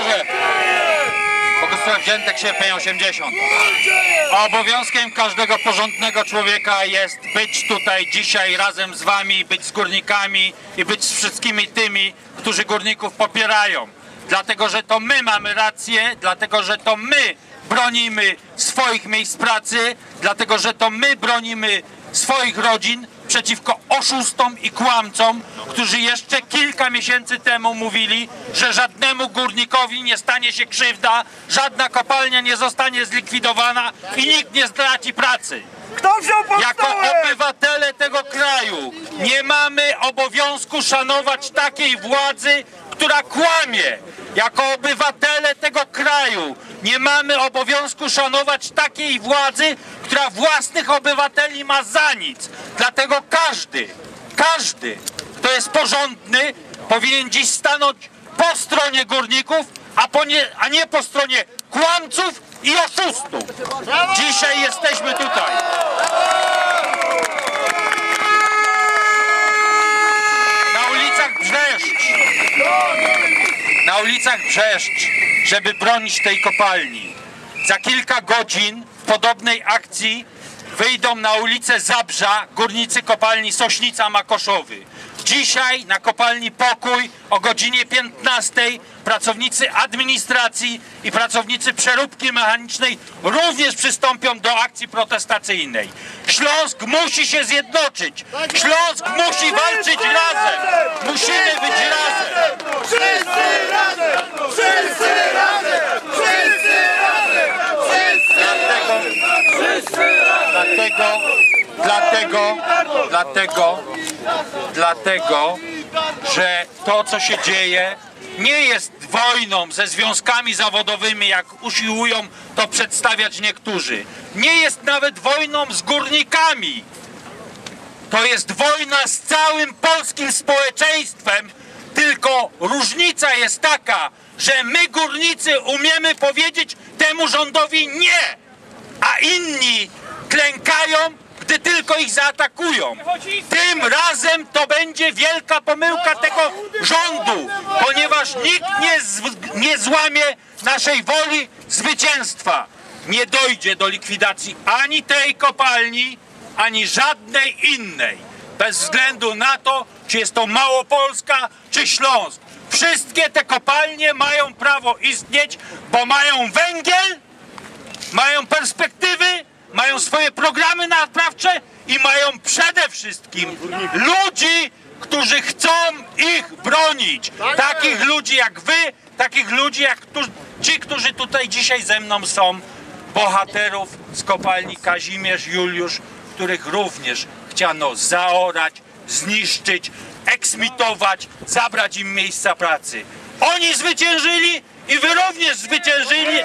Mogę. Bogusław Dziętek, sierpień 80. Obowiązkiem każdego porządnego człowieka jest być tutaj dzisiaj razem z wami, być z górnikami i być z wszystkimi tymi, którzy górników popierają. Dlatego, że to my mamy rację, dlatego, że to my bronimy swoich miejsc pracy, dlatego, że to my bronimy swoich rodzin przeciwko oszustom i kłamcom, którzy jeszcze kilka miesięcy temu mówili, że żadnemu górnikowi nie stanie się krzywda, żadna kopalnia nie zostanie zlikwidowana i nikt nie straci pracy. Kto wziął pod Jako obywatele tego kraju nie mamy obowiązku szanować takiej władzy, która kłamie. Jako obywatele tego kraju nie mamy obowiązku szanować takiej władzy, która własnych obywateli ma za nic. Dlatego każdy, każdy, kto jest porządny, powinien dziś stanąć po stronie górników, a, nie, a nie po stronie kłamców i oszustów. Dzisiaj jesteśmy tutaj. Na ulicach Brzeszcz. Na ulicach Brzeszcz, żeby bronić tej kopalni. Za kilka godzin w podobnej akcji wyjdą na ulicę Zabrza górnicy kopalni Sośnica Makoszowy. Dzisiaj na kopalni Pokój o godzinie 15 pracownicy administracji i pracownicy przeróbki mechanicznej również przystąpią do akcji protestacyjnej. Śląsk musi się zjednoczyć. Śląsk musi walczyć razem. Musimy być razem. Wszyscy razem! Wszyscy razem! Wszyscy razem! Wszyscy Dlatego, dlatego, dlatego, dlatego, że to, co się dzieje, nie jest wojną ze związkami zawodowymi, jak usiłują to przedstawiać niektórzy. Nie jest nawet wojną z górnikami. To jest wojna z całym polskim społeczeństwem, tylko różnica jest taka, że my górnicy umiemy powiedzieć temu rządowi nie, a inni klękają, gdy tylko ich zaatakują. Tym razem to będzie wielka pomyłka tego rządu, ponieważ nikt nie, z, nie złamie naszej woli zwycięstwa. Nie dojdzie do likwidacji ani tej kopalni, ani żadnej innej. Bez względu na to, czy jest to Małopolska, czy Śląsk. Wszystkie te kopalnie mają prawo istnieć, bo mają węgiel, mają perspektywy, mają swoje programy naprawcze i mają przede wszystkim ludzi, którzy chcą ich bronić. Takich ludzi jak wy, takich ludzi jak tu, ci, którzy tutaj dzisiaj ze mną są, bohaterów z kopalni Kazimierz, Juliusz, których również chciano zaorać, zniszczyć, eksmitować, zabrać im miejsca pracy. Oni zwyciężyli i wy również zwyciężyli,